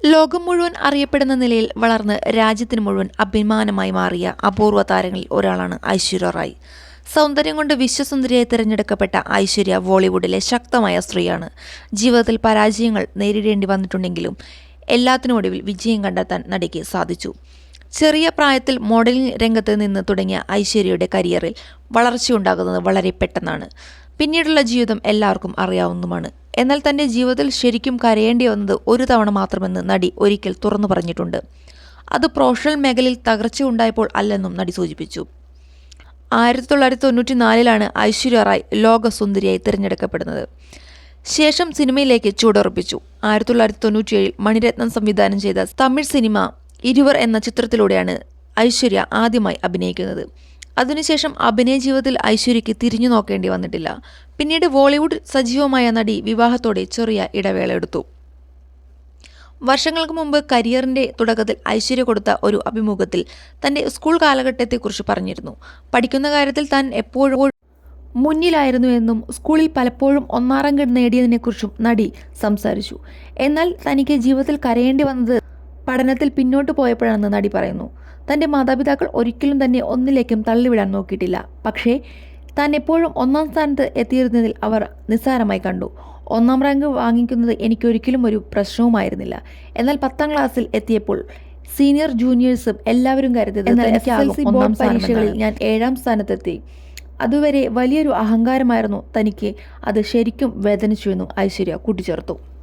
ലോകം മുഴുവൻ അറിയപ്പെടുന്ന നിലയിൽ വളർന്ന് രാജ്യത്തിന് മുഴുവൻ അഭിമാനമായി മാറിയ അപൂർവ താരങ്ങളിൽ ഒരാളാണ് ഐശ്വര്യ റായ്. സൗന്ദര്യം കൊണ്ട് വിശ്വസുന്ദരിയായി തിരഞ്ഞെടുക്കപ്പെട്ട ഐശ്വര്യ ബോളിവുഡിലെ ശക്തമായ സ്ത്രീയാണ്. ജീവിതത്തിൽ പരാജയങ്ങൾ നേരിടേണ്ടി വന്നിട്ടുണ്ടെങ്കിലും എല്ലാത്തിനൊടുവിൽ വിജയം കണ്ടെത്താൻ നടിക്ക് സാധിച്ചു. ചെറിയ പ്രായത്തിൽ മോഡലിംഗ് രംഗത്ത് നിന്ന് തുടങ്ങിയ ഐശ്വര്യയുടെ കരിയറിൽ വളർച്ചയുണ്ടാകുന്നത് വളരെ പെട്ടെന്നാണ്. പിന്നീടുള്ള ജീവിതം എല്ലാവർക്കും അറിയാവുന്നതുമാണ്. എന്നാൽ തന്റെ ജീവിതത്തിൽ ശരിക്കും കരയേണ്ടി വന്നത് ഒരു തവണ മാത്രമെന്ന് നടി ഒരിക്കൽ തുറന്നു പറഞ്ഞിട്ടുണ്ട്. അത് പ്രൊഫഷണൽ മേഖലയിൽ തകർച്ച ഉണ്ടായപ്പോൾ അല്ലെന്നും നടി സൂചിപ്പിച്ചു. ആയിരത്തി തൊള്ളായിരത്തി തൊണ്ണൂറ്റി നാലിലാണ് ഐശ്വര്യ റായ് ലോകസുന്ദരിയായി തിരഞ്ഞെടുക്കപ്പെടുന്നത്. ശേഷം സിനിമയിലേക്ക് ചൂടുറപ്പിച്ചു ആയിരത്തി തൊള്ളായിരത്തി തൊണ്ണൂറ്റിയേഴിൽ മണിരത്നം സംവിധാനം ചെയ്ത തമിഴ് സിനിമ ഇരുവർ എന്ന ചിത്രത്തിലൂടെയാണ് ഐശ്വര്യ ആദ്യമായി അഭിനയിക്കുന്നത്. അതിനുശേഷം അഭിനയ ജീവിതത്തിൽ ഐശ്വര്യയ്ക്ക് തിരിഞ്ഞു നോക്കേണ്ടി വന്നിട്ടില്ല. പിന്നീട് ബോളിവുഡ് സജീവമായ നടി വിവാഹത്തോടെ ചെറിയ ഇടവേള എടുത്തു വർഷങ്ങൾക്ക് മുമ്പ് കരിയറിന്റെ തുടക്കത്തിൽ ഐശ്വര്യ കൊടുത്ത ഒരു അഭിമുഖത്തിൽ തന്റെ സ്കൂൾ കാലഘട്ടത്തെക്കുറിച്ച് പറഞ്ഞിരുന്നു. പഠിക്കുന്ന കാര്യത്തിൽ താൻ എപ്പോഴും മുന്നിലായിരുന്നു എന്നും സ്കൂളിൽ പലപ്പോഴും ഒന്നാം റാങ്ക് നേടിയതിനെക്കുറിച്ചും നടി സംസാരിച്ചു. എന്നാൽ തനിക്ക് ജീവിതത്തിൽ കരയേണ്ടി വന്നത് പഠനത്തിൽ പിന്നോട്ട് പോയപ്പോഴാണെന്ന് നടി പറയുന്നു. തന്റെ മാതാപിതാക്കൾ ഒരിക്കലും തന്നെ ഒന്നിലേക്കും തള്ളിവിടാൻ നോക്കിയിട്ടില്ല. പക്ഷേ താൻ എപ്പോഴും ഒന്നാം സ്ഥാനത്ത് എത്തിയിരുന്നതിൽ അവർ നിസ്സാരമായി കണ്ടു. ഒന്നാം റാങ്ക് വാങ്ങിക്കുന്നത് എനിക്കൊരിക്കലും ഒരു പ്രശ്നവുമായിരുന്നില്ല. എന്നാൽ പത്താം ക്ലാസ്സിൽ എത്തിയപ്പോൾ സീനിയർ ജൂനിയേഴ്സും എല്ലാവരും കരുതിയത് ഒന്നാം പരീക്ഷകളിൽ പരീക്ഷകളിൽ ഞാൻ ഏഴാം സ്ഥാനത്തെത്തി. അതുവരെ വലിയൊരു അഹങ്കാരമായിരുന്നു തനിക്ക്. അത് ശരിക്കും വേദനിച്ചുവെന്നും ഐശ്വര്യ കൂട്ടിച്ചേർത്തു.